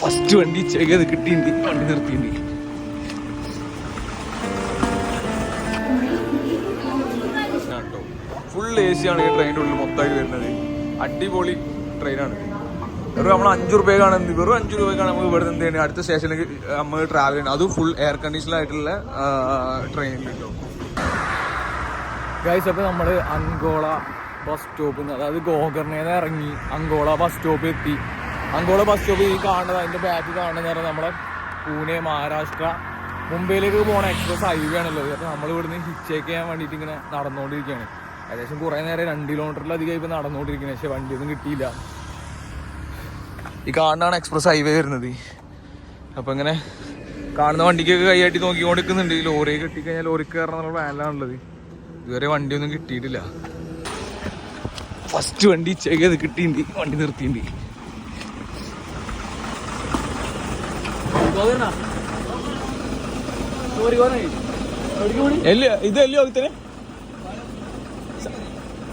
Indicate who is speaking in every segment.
Speaker 1: First വണ്ടി ചെയ്ത് കിട്ടിയിട്ടുണ്ട് വണ്ടി നിർത്തിയിട്ടുണ്ട് ഫുൾ എ സി ആണ് ഈ ട്രെയിനിന്റെ ഉള്ളിൽ മൊത്തമായിട്ട് വരുന്നത്. അടിപൊളി ട്രെയിനാണ് വെറും നമ്മൾ അഞ്ച് രൂപയ്ക്കാണ് എന്ത്? വെറും അഞ്ച് രൂപയ്ക്കാണ് നമുക്ക് ഇവിടെ എന്ത് ചെയ്യുന്നത് അടുത്ത സ്റ്റേഷനിലേക്ക് നമ്മൾ ട്രാവൽ ചെയ്യണം. അതും ഫുൾ എയർ കണ്ടീഷണർ ആയിട്ടുള്ള ട്രെയിൻ കിട്ടും ഗൈസ് അപ്പോൾ നമ്മൾ അങ്കോള ബസ് സ്റ്റോപ്പിൽ നിന്ന് അതായത് ഗോകർണേന്ന് ഇറങ്ങി അങ്കോള ബസ് സ്റ്റോപ്പിൽ എത്തി. അങ്കോള ബസ് സ്റ്റോപ്പ് ഈ കാണുന്നത് അതിന്റെ ബാക്ക് കാണുന്നത് പറഞ്ഞാൽ നമ്മുടെ പൂനെ മഹാരാഷ്ട്ര മുംബൈയിലേക്ക് പോണ എക്സ്പ്രസ് ഹൈവേ ആണല്ലോ. അപ്പോൾ നമ്മൾ ഇവിടുന്ന് ഹിച്ചേക്ക് ചെയ്യാൻ വേണ്ടിയിട്ട് ഇങ്ങനെ നടന്നുകൊണ്ടിരിക്കുകയാണ് ഏകദേശം കുറേ നേരം രണ്ട് കിലോമീറ്ററിലധികം ഇപ്പൊ നടന്നുകൊണ്ടിരിക്കുന്നത് പക്ഷേ വണ്ടിയൊന്നും കിട്ടിയില്ല. ഈ കാണുന്നതാണ് എക്സ്പ്രസ് ഹൈവേ വരുന്നത്. അപ്പോൾ ഇങ്ങനെ കാണുന്ന വണ്ടിക്കൊക്കെ കൈയാട്ടി നോക്കിക്കൊണ്ടിരിക്കുന്നുണ്ട്. ഈ ലോറി കിട്ടിക്കഴിഞ്ഞാൽ ലോറിക്ക് കയറണം എന്നുള്ള പ്ലാനിലാണുള്ളത്. ഇതുവരെ വണ്ടിയൊന്നും കിട്ടിയിട്ടില്ല. ഫസ്റ്റ് വണ്ടി ചെയ്ത് കിട്ടിയിട്ടുണ്ട്. വണ്ടി നിർത്തിയിട്ടുണ്ട്. എല്ല ഇതല്ലോ ഇത്തനെ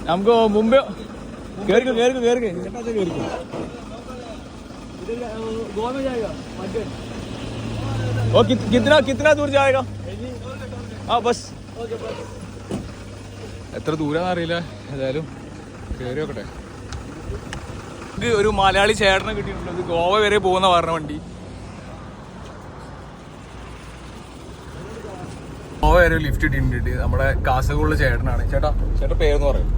Speaker 1: നമുക്ക് മുമ്പേ കേറിക്കോ കേറിക്കോ കേറിക്കോ ചേട്ടാ കേറിക്കോ ओ कित, कितना कितना दूर जाएगा ആ ബസ് എത്ര ദൂരം അറിയില്ല ഏതായാലും കയറി നോക്കട്ടെ ഇത് ഒരു മലയാളി ചേട്ടനെ കിട്ടിയിട്ടുണ്ട് ഇത് ഗോവ വരെ പോകുന്ന പറഞ്ഞ വണ്ടി വരെ ലിഫ്റ്റ് ഇട്ടിട്ടുണ്ട് നമ്മുടെ കാസർഗോഡിലെ ചേട്ടനാണ്. ചേട്ടാ ചേട്ടാ പേരെന്ന് പറയും.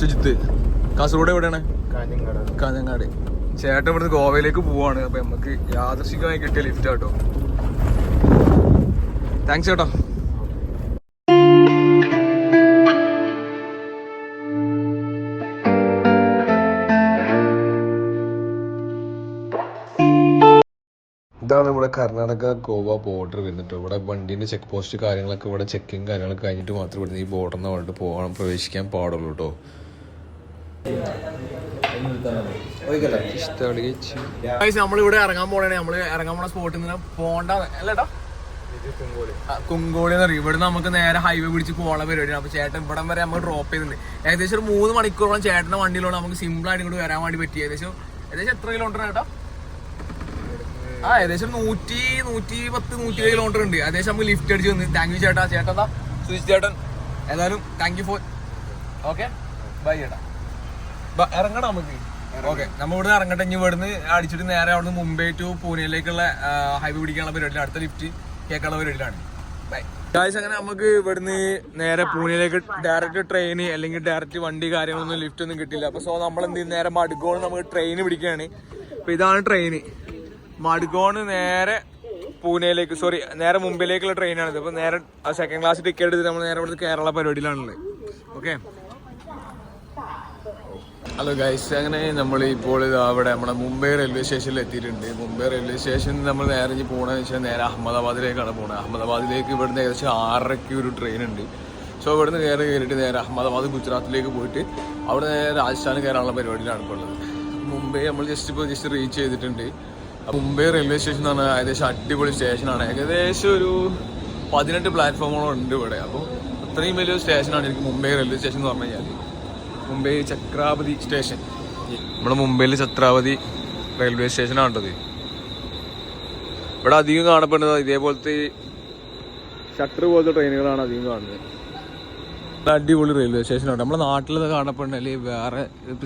Speaker 1: സുജിത്ത്. കാസർഗോഡ് എവിടെയാണ്? കാഞ്ഞങ്ങാട്. ചേട്ടൻ ഇവിടുന്ന് ഗോവയിലേക്ക് പോവാണ്. അപ്പൊ നമുക്ക് യാദർശികമായി കിട്ടിയ ലിഫ്റ്റ് കേട്ടോ താങ്ക്സ് ചേട്ടാ.
Speaker 2: ഇതാണ് ഇവിടെ കർണാടക ഗോവ ബോർഡർ വരുന്നിട്ട് ഇവിടെ വണ്ടീന്റെ ചെക്ക് പോസ്റ്റ് കാര്യങ്ങളൊക്കെ ഇവിടെ ചെക്കിങ് കാര്യങ്ങളൊക്കെ കഴിഞ്ഞിട്ട് മാത്രമേ ഇവിടുന്ന് ഈ ബോർഡറിന് പറഞ്ഞിട്ട് പോകണം പ്രവേശിക്കാൻ പാടുള്ളൂ കേട്ടോ
Speaker 1: നമ്മളിവിടെ ഇറങ്ങാൻ പോണേ നമ്മൾ ഇറങ്ങാൻ പോണ സ്പോട്ടിൽ നിന്ന് പോണ്ട അല്ലേട്ടാ കുങ്കോളി എന്ന് പറയും. ഇവിടെ നമുക്ക് നേരെ ഹൈവേ പിടിച്ച് പോകാനുള്ള പരിപാടിയാണ്. അപ്പൊ ചേട്ടൻ ഇവിടം വരെ നമ്മൾ ഡ്രോപ്പ് ചെയ്തിട്ടുണ്ട്. ഏകദേശം ഒരു മൂന്ന് മണിക്കൂറോളം ചേട്ടന്റെ വണ്ടിയിലൂടെ നമുക്ക് സിമ്പിൾ ആയിട്ട് ഇങ്ങോട്ട് വരാൻ വേണ്ടി പറ്റി. ഏകദേശം ഏകദേശം എത്ര കിലോമീറ്റർ ചേട്ടാ ആ ഏകദേശം നൂറ്റി നൂറ്റി പത്ത് നൂറ്റി ഏഴ് കിലോമീറ്റർ ഉണ്ട്. ഏകദേശം നമുക്ക് ലിഫ്റ്റ് അടിച്ച് വന്ന്. താങ്ക് യു ചേട്ടാ. ചേട്ടാ സുജിത് ചേട്ടൻ. ഏതായാലും thank you for okay bye ചേട്ടാ. ഇറങ്ങണം നമുക്ക്. ഓക്കെ നമ്മൾ ഇവിടുന്ന് ഇറങ്ങട്ടെ. ഇനി ഇവിടുന്ന് അടിച്ചിട്ട് നേരെ അവിടുന്ന് മുംബൈ ടു പൂനെയിലേക്കുള്ള ഹൈവേ പിടിക്കാനുള്ള പരിപാടിയിലാണ്. അടുത്ത ലിഫ്റ്റ് കേൾക്കാനുള്ള പരിപാടിയിലാണ്. ബൈ ഗായ്സ് അങ്ങനെ നമുക്ക് ഇവിടുന്ന് നേരെ പൂനെയിലേക്ക് ഡയറക്റ്റ് ട്രെയിൻ അല്ലെങ്കിൽ ഡയറക്റ്റ് വണ്ടി കാര്യങ്ങളൊന്നും ലിഫ്റ്റ് ഒന്നും കിട്ടില്ല അപ്പൊ സോ നമ്മൾ എന്ത് നേരെ മടുക്കോളം നമുക്ക് ട്രെയിൻ പിടിക്കുകയാണ്. അപ്പൊ ഇതാണ് ട്രെയിൻ മടുക്കോണ് നേരെ പൂനെയിലേക്ക് സോറി നേരെ മുംബൈയിലേക്കുള്ള ട്രെയിനാണിത് അപ്പൊ നേരെ സെക്കൻഡ് ക്ലാസ് ടിക്കറ്റ് എടുത്ത് നമ്മൾ നേരെ ഇവിടുത്തെ കേരള പരിപാടിയിലാണുള്ളത്. ഓക്കെ ഹലോ ഗൈസ് അങ്ങനെ നമ്മൾ ഇപ്പോൾ അവിടെ നമ്മുടെ മുംബൈ റെയിൽവേ സ്റ്റേഷനിൽ എത്തിയിട്ടുണ്ട്. മുംബൈ റെയിൽവേ സ്റ്റേഷനിൽ നമ്മൾ നേരെ ഇനി പോകണമെന്ന് വെച്ചാൽ നേരെ അഹമ്മദാബാദിലേക്കാണ് പോകുന്നത് അഹമ്മദാബാദിലേക്ക് ഇവിടുന്ന് ഏകദേശം ആറരയ്ക്ക് ഒരു ട്രെയിൻ ഉണ്ട്. സോ ഇവിടുന്ന് കയറി കയറിയിട്ട് നേരെ അഹമ്മദാബാദ് ഗുജറാത്തിലേക്ക് പോയിട്ട് അവിടെ നേരെ രാജസ്ഥാൻ കയറാനുള്ള പരിപാടിയിലാണ് ഇപ്പോൾ ഉള്ളത്. മുംബൈ നമ്മൾ ജസ്റ്റ് ഇപ്പോൾ ജസ്റ്റ് റീച്ച് ചെയ്തിട്ടുണ്ട്. അപ്പോൾ മുംബൈ റെയിൽവേ സ്റ്റേഷൻ എന്ന് പറഞ്ഞാൽ ഏകദേശം അടിപൊളി സ്റ്റേഷനാണ്. ഏകദേശം ഒരു പതിനെട്ട് പ്ലാറ്റ്ഫോമുകളും ഉണ്ട് ഇവിടെ. അപ്പോൾ അത്രയും വലിയൊരു സ്റ്റേഷനാണ് എനിക്ക് മുംബൈ റെയിൽവേ സ്റ്റേഷൻ എന്ന് പറഞ്ഞു കഴിഞ്ഞാൽ മുംബൈ ചക്രാപതി സ്റ്റേഷൻ. നമ്മുടെ മുംബൈയിൽ ചക്രാപതി റെയിൽവേ സ്റ്റേഷനാണ് കേട്ടത് ഇവിടെ അധികം കാണപ്പെടുന്നത് ഇതേപോലത്തെ ഷട്ടർ പോലത്തെ ട്രെയിനുകളാണ് അധികം കാണുന്നത്. അടിപൊളി റെയിൽവേ സ്റ്റേഷനാണ് നമ്മുടെ നാട്ടിൽ കാണപ്പെടുന്ന അല്ലെങ്കിൽ വേറെ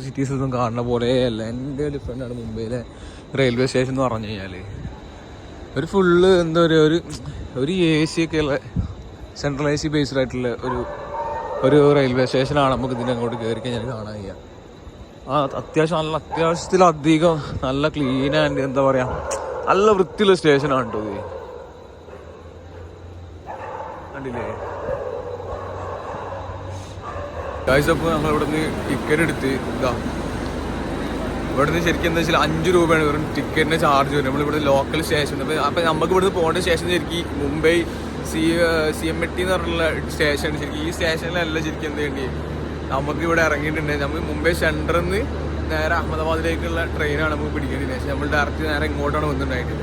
Speaker 1: സിറ്റീസ് ഒന്നും കാണുന്ന പോലെ അല്ല. എന്റെ ഡിഫറെന്റ് ആണ് മുംബൈയിലെ റെയിൽവേ സ്റ്റേഷൻ എന്ന് പറഞ്ഞു കഴിഞ്ഞാൽ ഒരു ഫുള്ള് എന്താ പറയുക ഒരു ഒരു എ സി ഒക്കെ ഉള്ള സെൻട്രൽ എ സി ബേസ്ഡ് ആയിട്ടുള്ള ഒരു ഒരു റെയിൽവേ സ്റ്റേഷനാണ് നമുക്ക് ഇതിന്റെ അങ്ങോട്ട് കയറി കഴിഞ്ഞാൽ കാണാൻ കഴിയുക. ആ അത്യാവശ്യം നല്ല അത്യാവശ്യത്തിലധികം നല്ല ക്ലീൻ ആൻഡ് എന്താ പറയുക നല്ല വൃത്തിയുള്ള സ്റ്റേഷനാണ് കേട്ടോ ഇത്. കണ്ടില്ലേ? ഗായ്സ് അപ്പോൾ ഇവിടുന്ന് ടിക്കറ്റ് എടുത്ത് ഇതാ ഇവിടുന്ന് ശരിക്കും എന്താ വെച്ചാൽ അഞ്ച് രൂപയാണ് വെറും ടിക്കറ്റിന് ചാർജ് വരും നമ്മളിവിടെ ലോക്കൽ സ്റ്റേഷൻ അപ്പോൾ അപ്പം നമുക്ക് ഇവിടുന്ന് പോകേണ്ട സ്റ്റേഷൻ ശരിക്കും Mumbai C C M T എന്ന് പറഞ്ഞിട്ടുള്ള സ്റ്റേഷൻ ശരിക്കും ഈ സ്റ്റേഷനിലല്ല ശരിക്കും എന്ത് ചെയ്യേണ്ടി നമുക്ക് ഇവിടെ ഇറങ്ങിയിട്ടുണ്ട്. നമ്മൾ മുംബൈ സെന്ററിൽ നിന്ന് നേരെ അഹമ്മദാബാദിലേക്കുള്ള ട്രെയിനാണ് നമുക്ക് പിടിക്കേണ്ടത് ശേഷം നമ്മൾ ഡയറക്റ്റ് നേരെ ഇങ്ങോട്ടാണ് വന്നിട്ടുണ്ടായിട്ട്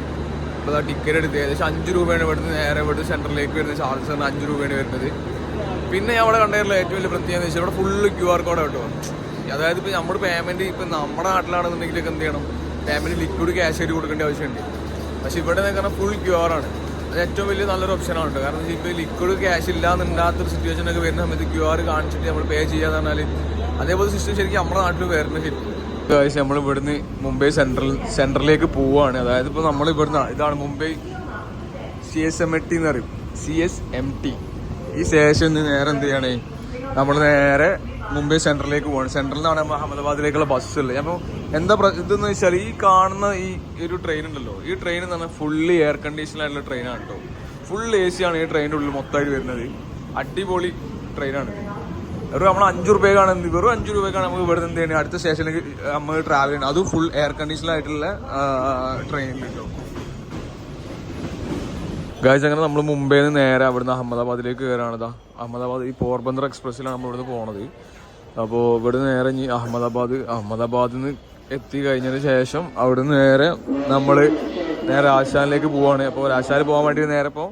Speaker 1: അപ്പോൾ ആ ടിക്കറ്റ് എടുത്ത് ഏകദേശം അഞ്ച് രൂപയാണ് ഇവിടുന്ന് നേരെ ഇവിടുന്ന് സെന്ററിലേക്ക് വരുന്ന ചാർജ് ആണ് അഞ്ച് രൂപയാണ് വരുന്നത്. പിന്നെ ഞാൻ അവിടെ കണ്ടതിലുള്ള ഏറ്റവും വലിയ പ്രത്യേകത എന്ന് വെച്ചാൽ ഇവിടെ ഫുള്ള് ക്യു ആർ കോഡ് കേട്ടോ. അതായത് ഇപ്പോൾ നമ്മുടെ പേയ്മെന്റ് ഇപ്പം നമ്മുടെ നാട്ടിലാണെന്നുണ്ടെങ്കിലൊക്കെ എന്ത് ചെയ്യണം? പേയ്മെന്റ് ലിക്വിഡ് ക്യാഷ് ആയിട്ട് കൊടുക്കേണ്ട ആവശ്യമുണ്ട്. പക്ഷേ ഇവിടെ കാരണം ഫുൾ ക്യൂർ ആണ്. അത് ഏറ്റവും വലിയ നല്ലൊരു ഓപ്ഷനാണ് കേട്ടോ. കാരണം ഇപ്പോൾ ലിക്വിഡ് ക്യാഷ് ഇല്ലാന്നുണ്ടാത്തൊരു സിറ്റുവേഷൻ ഒക്കെ വരുന്ന സമയത്ത് ക്യു ആർ കാണിച്ചിട്ട് നമ്മൾ പേ ചെയ്യാന്ന് പറഞ്ഞാൽ അതേപോലെ സിസ്റ്റം ശരിക്കും നമ്മുടെ നാട്ടിൽ വരുന്ന ശരിക്കും നമ്മൾ ഇവിടുന്ന് മുംബൈ സെൻട്രൽ സെൻട്രലിലേക്ക് പോവുകയാണ് അതായത് ഇപ്പോൾ നമ്മൾ ഇവിടുന്ന് ഇതാണ് Mumbai C S M T എന്ന് പറയും. സി എസ് എം ടി ഈ സ്റ്റേഷനിൽ നിന്ന് നേരെ എന്ത് ചെയ്യണേ? നമ്മൾ നേരെ മുംബൈ സെൻട്രലിലേക്ക് പോകണം. സെൻട്രലിൽ നിന്നാണ് നമ്മൾ അഹമ്മദാബാദിലേക്കുള്ള ബസ് ഉള്ളത്. അപ്പോൾ എന്താ ഇതെന്ന് വെച്ചാൽ ഈ കാണുന്ന ഈ ഒരു ട്രെയിൻ ഉണ്ടല്ലോ. ഈ ട്രെയിൻ എന്ന് പറഞ്ഞാൽ ഫുള്ളി എയർ കണ്ടീഷൻ ആയിട്ടുള്ള ട്രെയിനാണ് കേട്ടോ ഫുൾ എ സി ആണ് ഈ ട്രെയിനിന്റെ ഉള്ളിൽ മൊത്തമായിട്ട് വരുന്നത്. അടിപൊളി ട്രെയിനാണ് വെറും നമ്മൾ അഞ്ച് രൂപയ്ക്കാണ് എന്ത് വെറും അഞ്ച് രൂപയ്ക്കാണ് നമുക്ക് ഇവിടെ എന്ത് തന്നെ അടുത്ത സ്റ്റേഷനിലേക്ക് നമ്മൾ ട്രാവൽ ചെയ്യണം അതും ഫുൾ എയർ കണ്ടീഷൻ ആയിട്ടുള്ള ട്രെയിനിൽ കേട്ടോ ഗായ്സ് അങ്ങനെ നമ്മൾ മുംബൈയിൽ നിന്ന് നേരെ അവിടുന്ന് അഹമ്മദാബാദിലേക്ക് കയറാണിതാ അഹമ്മദാബാദ് ഈ പോർബന്ദർ എക്സ്പ്രസ്സിലാണ് നമ്മൾ ഇവിടുന്ന് പോണത്. അപ്പോൾ ഇവിടുന്ന് നേരെ അഹമ്മദാബാദ് അഹമ്മദാബാദിൽ നിന്ന് എത്തി കഴിഞ്ഞതിന് ശേഷം അവിടുന്ന് നേരെ നമ്മൾ നേരെ ആശാനിലേക്ക് പോവാണ്. അപ്പോൾ ആശാനിൽ പോകാൻ വേണ്ടി നേരെ ഇപ്പോൾ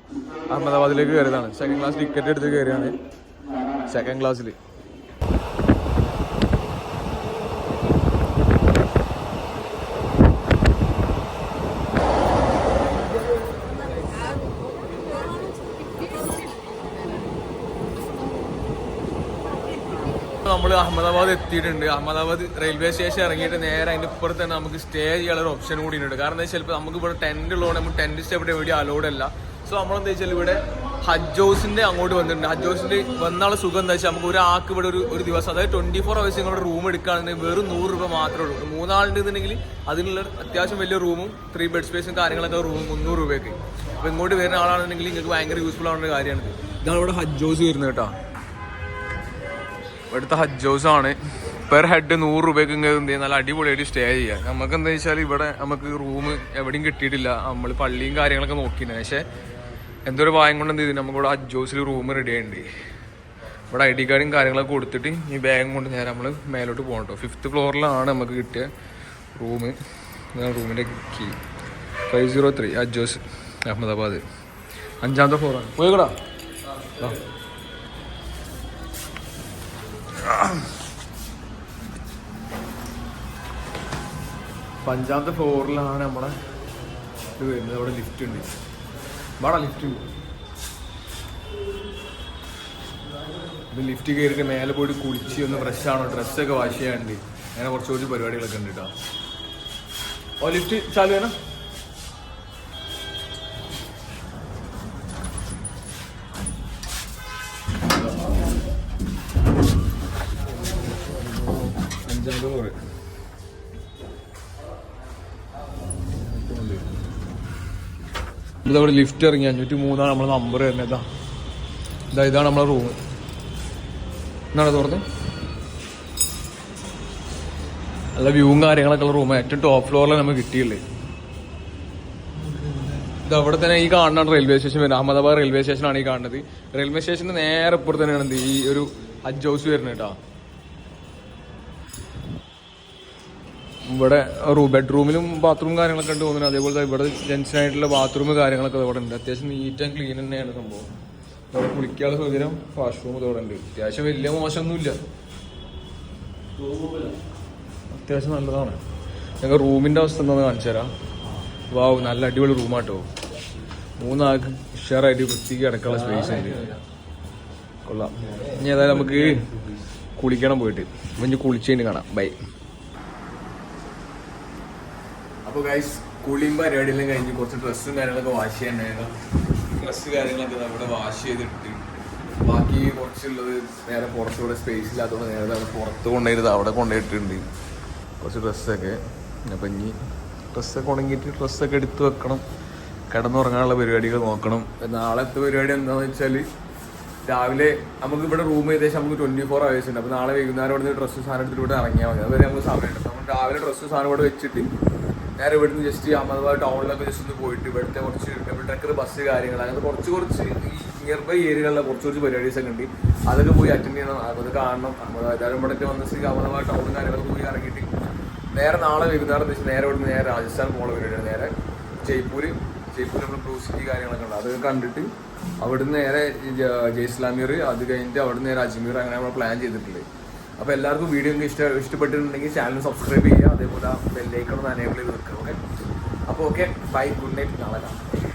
Speaker 1: അഹമ്മദാബാദിലേക്ക് കയറിയതാണ് സെക്കൻഡ് ക്ലാസ് ടിക്കറ്റ് എടുത്ത് കയറിയാണ് സെക്കൻഡ് ക്ലാസ്സിൽ നമ്മൾ അഹമ്മദാബാദ് എത്തിയിട്ടുണ്ട്. അഹമ്മദാബാദ് റെയിൽവേ സ്റ്റേഷൻ ഇറങ്ങിയിട്ട് നേരെ അതിന്റെ ഇപ്പുറത്ത് തന്നെ നമുക്ക് സ്റ്റേ ചെയ്യാനുള്ള ഒരു ഓപ്ഷൻ കൂടി ഉണ്ട്. കാരണം എന്താ വെച്ചാൽ നമുക്ക് ഇവിടെ ടെന്റ് ഉള്ളതുകൊണ്ട് നമുക്ക് ടെന്റ് സ്റ്റേ ഇവിടെ എവിടെയും അലോഡ് അല്ല. സോ നമ്മളെന്താ വെച്ചാൽ ഇവിടെ ഹജ് ഹൗസിന്റെ അങ്ങോട്ട് വന്നിട്ടുണ്ട്. ഹജ് ഹൗസിന്റെ വന്നാളെ സുഖം എന്താ വെച്ചാൽ നമുക്ക് ഒരാൾക്ക് ഇവിടെ ഒരു ഒരു ദിവസം അതായത് ട്വന്റി ഫോർ അവേഴ്സ് നിങ്ങളുടെ റൂം എടുക്കുകയാണെങ്കിൽ വെറും നൂറ് രൂപ മാത്രമേ ഉള്ളൂ. മൂന്നാളുണ്ടെന്നുണ്ടെങ്കിൽ അതിനുള്ള അത്യാവശ്യം വലിയ റൂമും ത്രീ ബെഡ് സ്പേസും കാര്യങ്ങളൊക്കെ റൂമും മുന്നൂറ് രൂപയ്ക്ക്. അപ്പോൾ ഇങ്ങോട്ട് വരുന്ന ആളാണെന്നുണ്ടെങ്കിൽ നിങ്ങൾക്ക് ഭയങ്കര യൂസ്ഫുൾ ആവുന്ന കാര്യമാണ് ഇതാണ് ഇവിടെ ഹജ് ഹൗസ് വരുന്നത് കേട്ടോ. ഇവിടുത്തെ ഹജ്ജ് ആണ് പെർ ഹെഡ് നൂറ് രൂപയ്ക്ക് എന്ത് ചെയ്യാം? നല്ല അടിപൊളിയായിട്ട് സ്റ്റേ ചെയ്യാം നമുക്ക് എന്താ വെച്ചാൽ ഇവിടെ നമുക്ക് റൂം എവിടെയും കിട്ടിയിട്ടില്ല. നമ്മൾ പള്ളിയും കാര്യങ്ങളൊക്കെ നോക്കിയിരുന്നു പക്ഷേ എന്തൊരു വായം കൊണ്ട് എന്ത് ചെയ്തു? നമുക്ക് ഇവിടെ ഹജ്ജ് ഹൗസിൽ റൂം റെഡി ആയിട്ടുണ്ട് ഇവിടെ ഐ ഡി കാർഡും കാര്യങ്ങളൊക്കെ കൊടുത്തിട്ട് ഈ ബാഗും കൊണ്ട് നേരെ നമ്മൾ മേലോട്ട് പോകണം ഫിഫ്ത്ത് ഫ്ലോറിലാണ് നമുക്ക് കിട്ടിയ റൂം ഇതാണ് റൂമിന്റെ കീ ഫൈവ് സീറോ ത്രീ അജോസ് അഹമ്മദാബാദ്. അഞ്ചാമത്തെ ഫ്ലോറാണ് പോയിക്കടാ. ആ. അഞ്ചാമത്തെ ഫ്ലോറിലാണ് നമ്മുടെ ഇത് വരുന്നത്. അവിടെ ലിഫ്റ്റ് ഉണ്ട്. വാടാ ലിഫ്റ്റ് ഉണ്ട് ഇത് ലിഫ്റ്റ് കയറിയിട്ട് മേലെ പോയിട്ട് കുളിച്ച് ഒന്ന് ഫ്രഷ് ആണോ ഡ്രസ്സൊക്കെ വാഷ് ചെയ്യാണ്ട് അങ്ങനെ കുറച്ച് കുറച്ച് പരിപാടികളൊക്കെ ഉണ്ട് കേട്ടോ ഓ ലിഫ്റ്റ് ചാലു വേണം. ഇതവിടെ ലിഫ്റ്റ് ഇറങ്ങി. അഞ്ഞൂറ്റി മൂന്നാണ് നമ്മളെ നമ്പർ വരുന്നത്. ഇതാ. ഇതാ ഇതാണ് നമ്മളെ റൂം എന്നാണ് തുറന്ന്? നല്ല വ്യൂവും കാര്യങ്ങളൊക്കെ ഉള്ള റൂം ഏറ്റവും ടോപ്പ് ഫ്ലോറിൽ നമുക്ക് കിട്ടിയില്ലേ? അവിടെ തന്നെ ഈ കാണുന്ന റെയിൽവേ സ്റ്റേഷൻ വരുന്നത്. അഹമ്മദാബാദ് റെയിൽവേ സ്റ്റേഷനാണ് ഈ കാണുന്നത്. റെയിൽവേ സ്റ്റേഷന്റെ നേരെ ഇപ്പുറത്ത് തന്നെയാണ് ഈ ഒരു ഹജ്ജ് ഹൗസ് വരുന്നത് കേട്ടോ. ഇവിടെ റൂ ബെഡ്റൂമിലും ബാത്റൂം കാര്യങ്ങളൊക്കെ ഉണ്ട് തോന്നുന്നു. അതേപോലെ തന്നെ ഇവിടെ ജെൻസ് ആയിട്ടുള്ള ബാത്റൂം കാര്യങ്ങളൊക്കെ ഇവിടെ ഉണ്ട്. അത്യാവശ്യം നീറ്റ് ആൻഡ് ക്ലീൻ തന്നെയാണ് സംഭവം. ഇവിടെ കുളിക്കാനുള്ള സൗകര്യം വാഷ്റൂം ഇതോടെ ഉണ്ട്. അത്യാവശ്യം വലിയ മോശമൊന്നുമില്ല. അത്യാവശ്യം നല്ലതാണ്. ഞങ്ങൾ റൂമിന്റെ അവസ്ഥ എന്താണെന്ന് കാണിച്ചു തരാം. വാവ് നല്ല അടിപൊളി റൂമാട്ടോ മൂന്നാൾക്ക് ഉഷാറായിട്ട് വൃത്തിക്ക് കിടക്കാനുള്ള സ്പേസ് ഉണ്ട്. കൊള്ളാം. ഇനി ഏതായാലും നമുക്ക് കുളിക്കണം പോയിട്ട്. അപ്പൊ ഇനി കുളിച്ചതിന് കാണാം. ബൈ അപ്പോൾ ഗൈസ് കുളിയും പരിപാടിയെല്ലാം കഴിഞ്ഞ് കുറച്ച് ഡ്രസ്സും കാര്യങ്ങളൊക്കെ വാഷ് ചെയ്യാനുണ്ടായിരുന്നു ഡ്രസ്സ് കാര്യങ്ങളൊക്കെ നമ്മുടെ വാഷ് ചെയ്തിട്ട്. ബാക്കി കുറച്ചുള്ളത് നേരെ പുറത്തൂടെ സ്പേസ് ഇല്ലാത്തതുകൊണ്ട് നേരെ അവിടെ പുറത്ത് കൊണ്ടുവരുത് അവിടെ കൊണ്ടുപോയിട്ടുണ്ട്. കുറച്ച് ഡ്രസ്സൊക്കെ അപ്പം ഇനി ഡ്രസ്സൊക്കെ ഉണങ്ങിയിട്ട് ഡ്രസ്സൊക്കെ എടുത്ത് വെക്കണം. കിടന്നുറങ്ങാനുള്ള പരിപാടികൾ നോക്കണം. നാളത്തെ പരിപാടി എന്താണെന്ന് വെച്ചാൽ രാവിലെ നമുക്ക് ഇവിടെ റൂം ഏകദേശം നമുക്ക് ട്വന്റി ഫോർ അവേഴ്സ് ഉണ്ട്. അപ്പോൾ നാളെ വൈകുന്നേരം ഇവിടെ ഡ്രസ്സ് സാധനം എടുത്തിട്ട് ഇവിടെ ഇറങ്ങിയാൽ മതി. അതുവരെ നമുക്ക് സമയമുണ്ട്. നമ്മൾ രാവിലെ ഡ്രസ്സ് സാധനം ഇവിടെ വെച്ചിട്ട് നേരെ ഇവിടുന്ന് ജസ്റ്റ് അഹമ്മദാബാദ് ടൗണിലൊക്കെ ജസ്റ്റ് ഒന്ന് പോയിട്ട് ഇവിടുത്തെ കുറച്ച് ഡബിൾ ട്രക്കർ ബസ് കാര്യങ്ങൾ അങ്ങനെ കുറച്ച് കുറച്ച് ഈ നിയർ ബൈ ഏരിയകളിലെ കുറച്ച് കുറച്ച് പരിപാടീസ് ഒക്കെ ഉണ്ട്. അതൊക്കെ പോയി അറ്റൻഡ് ചെയ്യണം. അത് കാണണം. അഹമ്മദാബാദ് ഏതായാലും ഇവിടെ വന്ന സ്ഥിതി അഹമ്മദാബാദ് ടൗണും കാര്യങ്ങളൊക്കെ പോയി ഇറങ്ങിയിട്ട് നേരെ നാളെ വൈകുന്നേരം എന്ന് നേരെ ഇവിടുന്ന് നേരെ രാജസ്ഥാൻ പോകുന്ന പരിപാടിയാണ്. നേരെ ജയ്പൂര് ജയ്പൂർ നമ്മൾ ബ്ലൂ സിറ്റി കാര്യങ്ങളൊക്കെ ഉണ്ട്. അതൊക്കെ കണ്ടിട്ട് അവിടുന്ന് നേരെ ജയ്സ്ലാമീർ അത് കഴിഞ്ഞിട്ട് അവിടുന്ന് നേരെ അജ്മീർ അങ്ങനെ നമ്മൾ പ്ലാൻ ചെയ്തിട്ടുണ്ട്. അപ്പോൾ എല്ലാവർക്കും വീഡിയോ ഇഷ്ട ഇഷ്ടപ്പെട്ടിട്ടുണ്ടെങ്കിൽ ചാനൽ സബ്സ്ക്രൈബ് ചെയ്യുക. അതേപോലെ ബെല്ലൈക്കണം എനേബിൾ ചെയ്ത് വെക്കുക ഓക്കെ അപ്പോൾ ഓക്കെ ബൈ ഗുഡ് നൈറ്റ് നാളെ കാണാം.